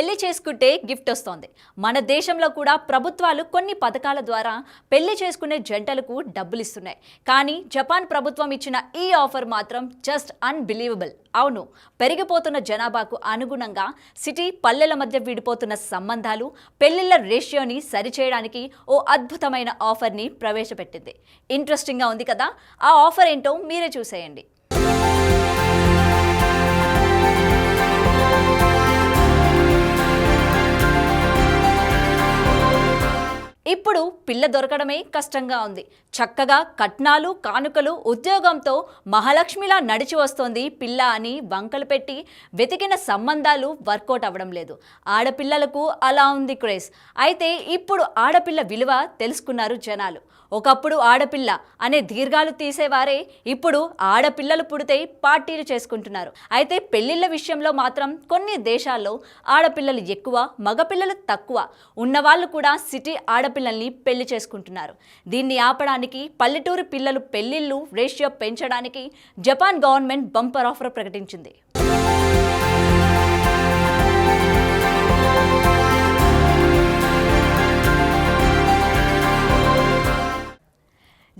పెళ్ళి చేసుకుంటే గిఫ్ట్ వస్తోంది. మన దేశంలో కూడా ప్రభుత్వాలు కొన్ని పథకాల ద్వారా పెళ్ళి చేసుకునే జంటలకు డబ్బులు ఇస్తున్నాయి. కానీ జపాన్ ప్రభుత్వం ఇచ్చిన ఈ ఆఫర్ మాత్రం జస్ట్ అన్బిలీవబుల్. అవును పెరిగిపోతున్న జనాభాకు అనుగుణంగా సిటీ పల్లెల మధ్య విడిపోతున్న సంబంధాలు పెళ్ళిళ్ళ రేషియోని సరిచేయడానికి ఓ అద్భుతమైన ఆఫర్ని ప్రవేశపెట్టింది. ఇంట్రెస్టింగ్గా ఉంది కదా? ఆ ఆఫర్ ఏంటో మీరే చూసేయండి. పిల్ల దొరకడమే కష్టంగా ఉంది. చక్కగా కట్నాలు కానుకలు ఉద్యోగంతో మహాలక్ష్మిలా నడిచి వస్తోంది పిల్ల అని వంకలు పెట్టి వెతికిన సంబంధాలు వర్కౌట్ అవ్వడం లేదు. ఆడపిల్లలకు అలా ఉంది క్రేజ్. అయితే ఇప్పుడు ఆడపిల్ల విలువ తెలుసుకున్నారు జనాలు. ఒకప్పుడు ఆడపిల్ల అనే దీర్ఘాలు తీసేవారే ఇప్పుడు ఆడపిల్లలు పుడితే పార్టీలు చేసుకుంటున్నారు. అయితే పెళ్ళిళ్ళ విషయంలో మాత్రం కొన్ని దేశాల్లో ఆడపిల్లలు ఎక్కువ మగపిల్లలు తక్కువ. ఉన్నవాళ్ళు కూడా సిటీ ఆడపిల్లల్ని పెళ్ళి చేసుకుంటున్నారు. దీన్ని ఆపడానికి పల్లెటూరు పిల్లలు పెళ్ళిళ్ళు రేషియో పెంచడానికి జపాన్ గవర్నమెంట్ బంపర్ ఆఫర్ ప్రకటించింది.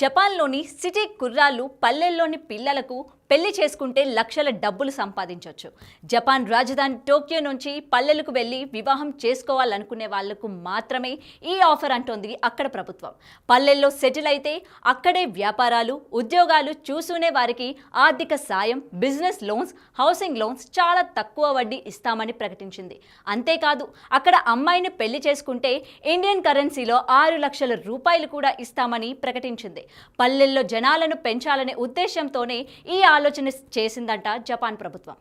జపాన్లోని సిటీ కుర్రాళ్ళు పల్లెల్లోని పిల్లలకు పెళ్ళి చేసుకుంటే లక్షల డబ్బులు సంపాదించవచ్చు జపాన్ రాజధాని టోక్యో నుంచి పల్లెలకు వెళ్ళి వివాహం చేసుకోవాలనుకునే వాళ్ళకు మాత్రమే ఈ ఆఫర్ అంటోంది అక్కడ ప్రభుత్వం. పల్లెల్లో సెటిల్ అయితే అక్కడే వ్యాపారాలు ఉద్యోగాలు చూసునే వారికి ఆర్థిక సాయం బిజినెస్ లోన్స్ హౌసింగ్ లోన్స్ చాలా తక్కువ వడ్డీ ఇస్తామని ప్రకటించింది. అంతేకాదు అక్కడ అమ్మాయిని పెళ్ళి చేసుకుంటే ఇండియన్ కరెన్సీలో ఆరు లక్షల రూపాయలు కూడా ఇస్తామని ప్రకటించింది. పల్లెల్లో జనాలను పెంచాలనే ఉద్దేశంతోనే ఈ ఆలోచన చేసిందంట జపాన్ ప్రభుత్వం.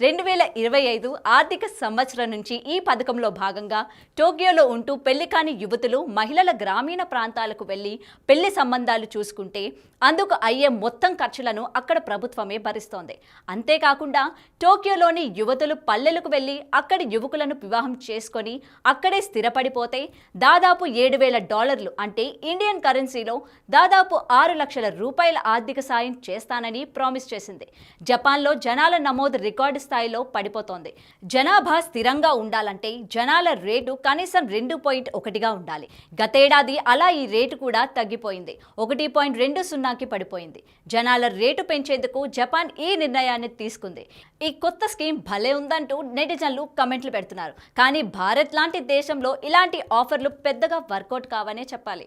రెండు వేల ఇరవై ఐదు ఆర్థిక సంవత్సరం నుంచి ఈ పథకంలో భాగంగా టోక్యోలో ఉంటూ పెళ్ళి కాని యువతులు మహిళల గ్రామీణ ప్రాంతాలకు వెళ్ళి పెళ్ళి సంబంధాలు చూసుకుంటే అందుకు అయ్యే మొత్తం ఖర్చులను అక్కడ ప్రభుత్వమే భరిస్తోంది. అంతేకాకుండా టోక్యోలోని యువతులు పల్లెలకు వెళ్ళి అక్కడి యువకులను వివాహం చేసుకొని అక్కడే స్థిరపడిపోతే దాదాపు ఏడు వేల డాలర్లు అంటే ఇండియన్ కరెన్సీలో దాదాపు ఆరు లక్షల రూపాయల ఆర్థిక సాయం చేస్తానని ప్రామిస్ చేసింది. జపాన్లో జనాల నమోదు రికార్డు స్థాయిలో పడిపోతోంది. జనాభా స్థిరంగా ఉండాలంటే జనాల రేటు కనీసం రెండు పాయింట్ ఒకటిగా ఉండాలి. గతేడాది అలా ఈ రేటు కూడా తగ్గిపోయింది. ఒకటి పాయింట్ రెండు సున్నాకి పడిపోయింది. జనాల రేటు పెంచేందుకు జపాన్ ఈ నిర్ణయాన్ని తీసుకుంది. ఈ కొత్త స్కీమ్ భలే ఉందంటూ నెటిజన్లు కమెంట్లు పెడుతున్నారు. కానీ భారత్ లాంటి దేశంలో ఇలాంటి ఆఫర్లు పెద్దగా వర్కౌట్ కావనే చెప్పాలి.